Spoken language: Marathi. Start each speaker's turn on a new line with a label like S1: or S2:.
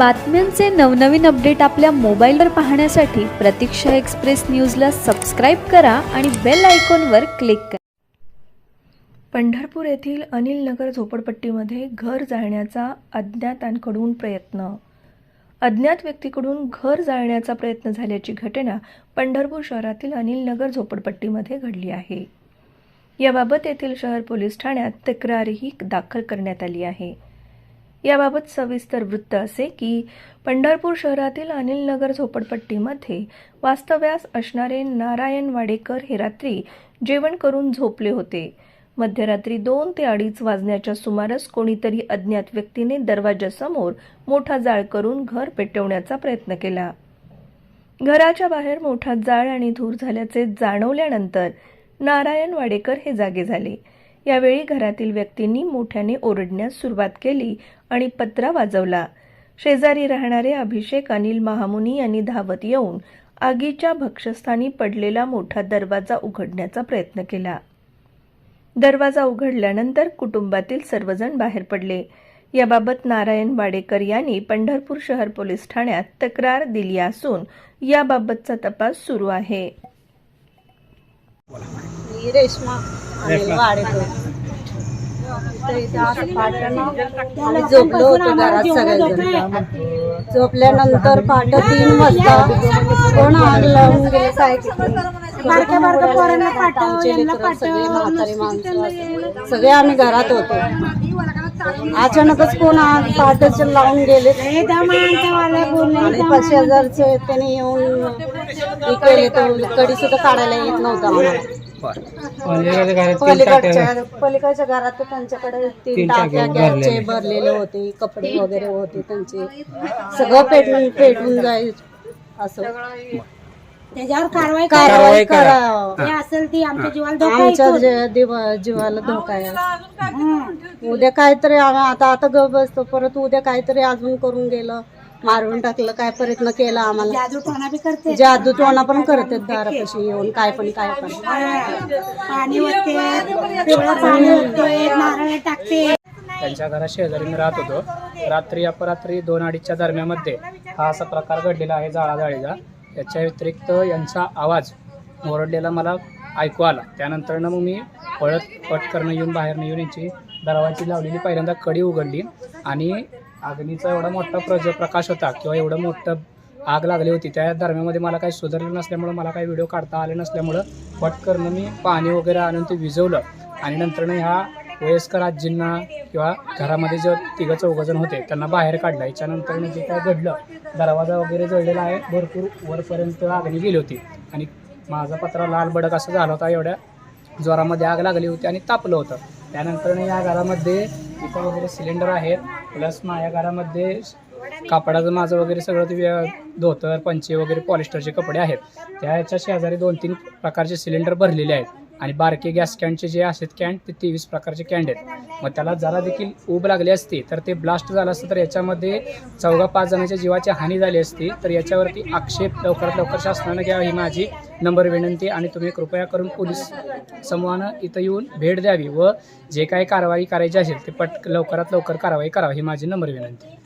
S1: बातम्यांचे नवनवीन अपडेट आपल्या मोबाईलवर पाहण्यासाठी प्रतीक्षा एक्सप्रेस न्यूजला सबस्क्राईब करा आणि बेल आयकॉनवर क्लिक करा.
S2: पंढरपूर येथील अनिल नगर झोपडपट्टीमध्ये घर जाळण्याचा अज्ञातांकडून प्रयत्न. अज्ञात व्यक्तीकडून घर जाळण्याचा प्रयत्न झाल्याची घटना पंढरपूर शहरातील अनिल नगर झोपडपट्टीमध्ये घडली आहे. याबाबत येथील शहर पोलीस ठाण्यात तक्रारही दाखल करण्यात आली आहे. याबाबत सविस्तर वृत्त असे की पंढरपूर शहरातील अनिल नगर झोपडपट्टीमध्ये वास्तव्यास असणारे नारायण वाडेकर हे रात्री जेवण करून झोपले होते. मध्यरात्री दोन ते अडीच वाजण्याच्या सुमारास कोणीतरी अज्ञात व्यक्तीने दरवाजासमोर मोठा जाळ करून घर पेटवण्याचा प्रयत्न केला. घराच्या बाहेर मोठा जाळ आणि धूर झाल्याचे जाणवल्यानंतर नारायण वाडेकर हे जागे झाले. यावेळी घरातील व्यक्तींनी मोठ्याने ओरडण्यास सुरुवात केली आणि पत्रा वाजवला. शेजारी राहणारे अभिषेक अनिल महामुनी यांनी धावत येऊन आगीच्या भक्षस्थानी पडलेला मोठा दरवाजा उघडण्याचा प्रयत्न केला. दरवाजा उघडल्यानंतर कुटुंबातील सर्वजण बाहेर पडले. याबाबत नारायण वाडेकर यांनी पंढरपूर शहर पोलीस ठाण्यात तक्रार दिली असून याबाबतचा तपास सुरू आहे.
S3: पाटणं आम्ही झोपलो होतो घरात सगळेजण. झोपल्यानंतर पाट तीन वाजता कोण आग लावून गेले काय बारक्या बारक्या पोरांना सगळे म्हातारे माणसं सगळे आम्ही घरात होतो. अचानकच कोण आग पाटच लावून गेले. आणि पाचशे हजारचे त्याने येऊन केले तर कडी सुद्धा काढायला येत नव्हतं. आम्हाला पलीकडच्या पलीकडच्या घरात त्यांच्याकडे तीन टाक्या गॅसचे भरलेले होते कपडे वगैरे होते त्यांचे. सगळं पेटून पेटून जाईल असं.
S4: त्याच्यावर कारवाई
S3: कारवाई करा.
S4: काय असेल ती आमच्या जीवाला धोका
S3: आमच्या जे- दिवा- जीवाला धोका आहे. उद्या काहीतरी आता आता ग बसतो. परत उद्या काहीतरी अजून करून गेलं. मारून टाकलं काय प्रयत्न केला आम्हाला?
S4: जादू टोना बी करते.
S3: जादू टोना पण करतात दारापाशी येऊन काय पण काय पण.
S4: पाणी होते पिवळं पाणी होते नारळ टाकते.
S5: त्यांच्या घरा शेजारी मी राहत होतो. रात्री अपरात्री दोन अडीचच्या दरम्यामध्ये हा असा प्रकार घडलेला आहे जाळाजाळीचा. याच्या व्यतिरिक्त यांचा आवाज ओरडलेला मला ऐकू आला. त्यानंतरनं मग मी पळत पटकरनं येऊन बाहेरनं येऊन यांची दरवाजी लावलेली पहिल्यांदा कडी उघडली आणि अग्नीचा एवढा मोठा प्रज प्रकाश होता किंवा एवढं मोठं आग लागली होती त्या दरम्यामध्ये मला काही सुधारलं नसल्यामुळं मला काही व्हिडिओ काढता आले नसल्यामुळं पटकरनं मी पाणी वगैरे आणून ते विझवलं. आणि नंतरनं ह्या वयस्कर आजींना किंवा घरामध्ये जे तिघं चौघजण होते त्यांना बाहेर काढलं. याच्यानंतर जे काय घडलं दरवाजा वगैरे जळलेला आहे भरपूर वरपर्यंत आगणी गेली होती. आणि माझा पत्रा लाल बडक असं झाला होता एवढ्या जोरामध्ये आग लागली होती आणि तापलं होतं. त्यानंतर या घरामध्ये इथं वगैरे सिलेंडर आहेत. प्लस माझ्या घरामध्ये कापडाचं माझं वगैरे सगळं ते धोतर पंचे वगैरे पॉलिस्टरचे कपडे आहेत. त्या ह्याच्या शेजारी दोन तीन प्रकारचे सिलेंडर भरलेले आहेत. आणि बारके गॅस कॅनचे जे आहेत कॅन ते तेवीस प्रकारचे कॅन्ड आहेत. मग त्याला जरा देखील ऊब लागली असती तर ते ब्लास्ट झालं असतं तर याच्यामध्ये चौघा पाच जणांच्या जीवाची हानी झाली असती तर याच्यावरती आक्षेप लवकरात लवकर शासनानं घ्यावा ही माझी नंबर विनंती आणि तुम्ही कृपया करून पोलीस समूहानं इथं येऊन भेट द्यावी व जे काही कारवाई करायची असेल ते पट लवकरात लवकर कारवाई करावी ही माझी नंबर विनंती